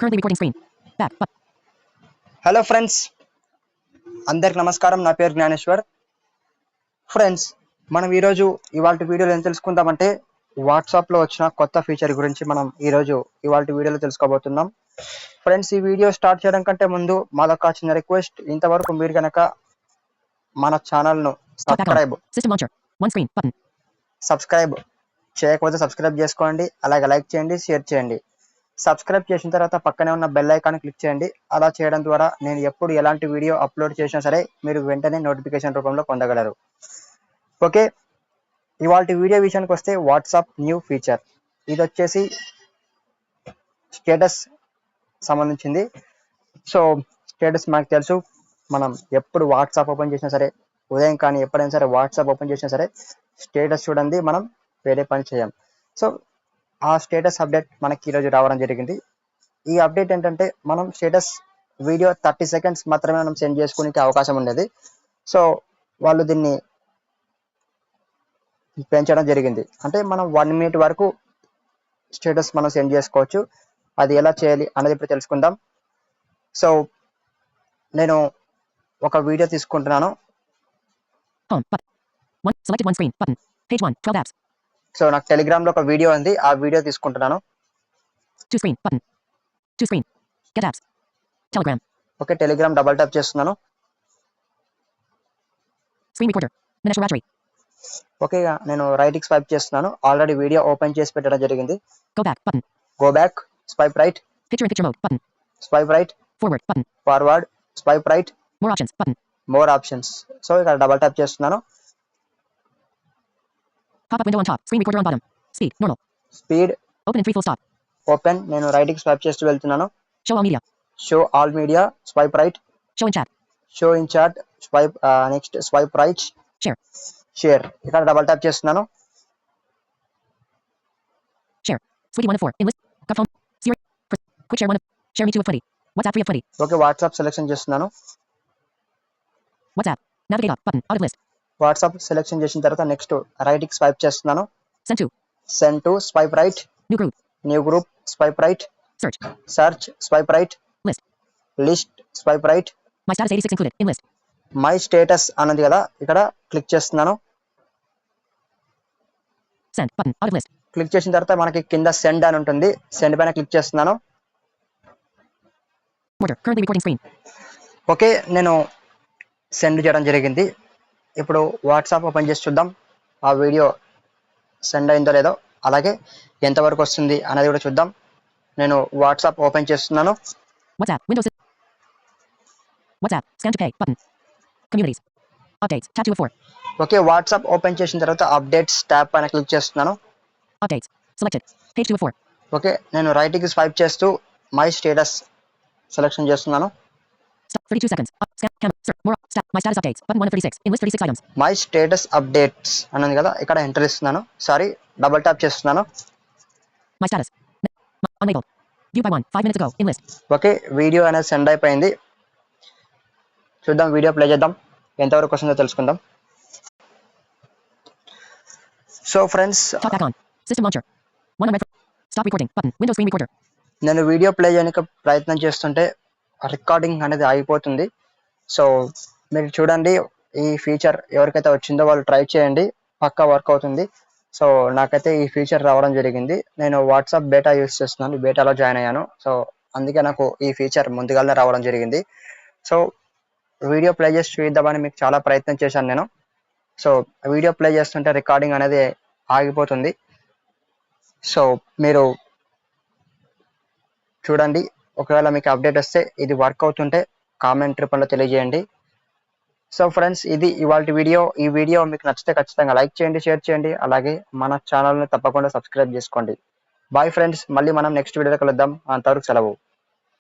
Currently recording screen. Back. Hello friends అందరికి నమస్కారం నా పేరు జ్ఞానేశ్వర్ ఫ్రెండ్స్ మనం ఈరోజు ఇవాళ వీడియోలో ఏం తెలుసుకుందామంటే వాట్సాప్లో వచ్చిన కొత్త ఫీచర్ గురించి మనం ఈరోజు ఇవాళ వీడియోలో తెలుసుకోబోతున్నాం ఫ్రెండ్స్ ఈ వీడియో స్టార్ట్ చేయడం కంటే ముందు మాదొక చిన్న రిక్వెస్ట్ ఇంతవరకు మీరు కనుక మన ఛానల్ను. Subscribe System launcher. One screen. Button. Subscribe చేయకపోతే సబ్స్క్రైబ్ చేసుకోండి అలాగే లైక్ చేయండి షేర్ చేయండి సబ్స్క్రైబ్ చేసిన తర్వాత పక్కనే ఉన్న బెల్ ఐకాన్ క్లిక్ చేయండి. అలా చేయడం ద్వారా నేను ఎప్పుడు ఎలాంటి వీడియో అప్లోడ్ చేసినా సరే మీరు వెంటనే నోటిఫికేషన్ రూపంలో పొందగలరు. ఓకే ఇవాళ వీడియో విషయానికి వస్తే వాట్సాప్ న్యూ ఫీచర్ ఇది వచ్చేసి స్టేటస్ సంబంధించింది. సో స్టేటస్ మనకు తెలుసు. మనం ఎప్పుడు వాట్సాప్ ఓపెన్ చేసినా సరే ఉదయం కానీ ఎప్పుడైనా సరే వాట్సాప్ ఓపెన్ చేసినా సరే స్టేటస్ చూడండి. మనం వేరే పని చేయం. సో ఆ స్టేటస్ అప్డేట్ మనకి ఈరోజు రావడం జరిగింది. ఈ అప్డేట్ ఏంటంటే మనం స్టేటస్ వీడియో థర్టీ సెకండ్స్ మాత్రమే మనం సెండ్ చేసుకోనికి అవకాశం ఉండేది. సో వాళ్ళు దీన్ని పెంచడం జరిగింది. అంటే మనం వన్ మినిట్ వరకు స్టేటస్ మనం సెండ్ చేసుకోవచ్చు. అది ఎలా చేయాలి అనేది ఇప్పుడు తెలుసుకుందాం. సో నేను ఒక వీడియో తీసుకుంటున్నాను. సో నాకు టెలిగ్రామ్లో ఒక వీడియో ఉంది ఆ వీడియో తీసుకుంటున్నాను. ఓకే టెలిగ్రామ్ డబల్ ట్యాప్ చేస్తున్నాను. ఓకే నేను రైట్ స్వైప్ చేస్తున్నాను. ఆల్రెడీ వీడియో ఓపెన్ చేసి పెట్టడం జరిగింది. Go back swipe right. Swipe right. Forward swipe right. More options so ఇక్కడ డబల్ ట్యాప్ చేస్తున్నాను. Pop up window on top. Screen recorder on bottom. Speed. Normal. Speed Open in three full stop. Open నేను right కి swipe చేస్తూ వెళ్తున్నాను Show all media. Show all media swipe right Show in chat. Show in chat swipe next swipe right Share. Share ఇక్కడ double tap చేస్తున్నాను Share. Sweetie one of four. Enlist. Got phone. Siri. Press. Quick share one of. Share me two of 20. WhatsApp three of 20. Okay WhatsApp selection చేస్తున్నాను WhatsApp. Navigate up. Button. Audit list. WhatsApp selection చేసిన తర్వాత next రైట్కి swipe చేస్తున్నాను. Send to swipe right. New group swipe right. Search swipe right. List swipe right My status 86 included. In list. My status అన్నది కదా ఇక్కడ click చేస్తున్నాను. Click చేసిన తర్వాత మనకి కింద సెండ్ అని ఉంటుంది సెండ్ పైన క్లిక్ చేస్తున్నాను. ఓకే నేను సెండ్ చేయడం జరిగింది ఇప్పుడు వాట్సాప్ ఓపెన్ చేసి చూద్దాం ఆ వీడియో సెండ్ అయిందో లేదో అలాగే ఎంతవరకు వస్తుంది అనేది కూడా చూద్దాం నేను వాట్సాప్ ఓపెన్ చేస్తున్నాను WhatsApp. Windows. WhatsApp. Scan to pay. Button. Communities. Updates. Chat 2 of 4. Okay WhatsApp open చేసిన తర్వాత అప్డేట్స్ ట్యాబ్ పైన క్లిక్ చేస్తున్నాను Updates. Selected. Page 2 of 4. Okay నేను రైట్కి స్వైప్ చేస్తూ మై స్టేటస్ సెలెక్షన్ చేస్తున్నాను Stop. 32 seconds. My status updates అన్నది కదా ఇక్కడ ఎంటర్ ఇస్తున్నాను సారీ డబల్ ట్యాప్ చేస్తున్నాను. ఓకే వీడియో అనేది సెండ్ అయిపోయింది. చూద్దాం వీడియో ప్లే చేద్దాం. ఎంతవరకు వస్తుందో తెలుసుకుందాం. సో ఫ్రెండ్స్ నేను వీడియో ప్లే చేయడానికి ప్రయత్నం చేస్తుంటే రికార్డింగ్ అనేది ఆగిపోతుంది. సో మీరు చూడండి ఈ ఫీచర్ ఎవరికైతే వచ్చిందో వాళ్ళు ట్రై చేయండి పక్కా వర్క్ అవుతుంది. సో నాకైతే ఈ ఫీచర్ రావడం జరిగింది. నేను వాట్సాప్ బేటా యూస్ చేస్తున్నాను బేటాలో జాయిన్ అయ్యాను. సో అందుకే నాకు ఈ ఫీచర్ ముందుగానే రావడం జరిగింది. సో వీడియో ప్లే చేసి చూద్దామని మీకు చాలా ప్రయత్నం చేశాను నేను. సో వీడియో ప్లే చేస్తుంటే రికార్డింగ్ అనేది ఆగిపోతుంది. సో మీరు చూడండి ఒకవేళ మీకు అప్డేట్ వస్తే ఇది వర్క్ అవుతుంటే కామెంట్ రూపంలో తెలియజేయండి. సో ఫ్రెండ్స్ ఇది ఇవాళ వీడియో. ఈ వీడియో మీకు నచ్చితే ఖచ్చితంగా లైక్ చేయండి షేర్ చేయండి. అలాగే మన ఛానల్ని తప్పకుండా సబ్స్క్రైబ్ చేసుకోండి. బాయ్ ఫ్రెండ్స్ మళ్ళీ మనం నెక్స్ట్ వీడియోలో కలుద్దాం. అంతవరకు సెలవు.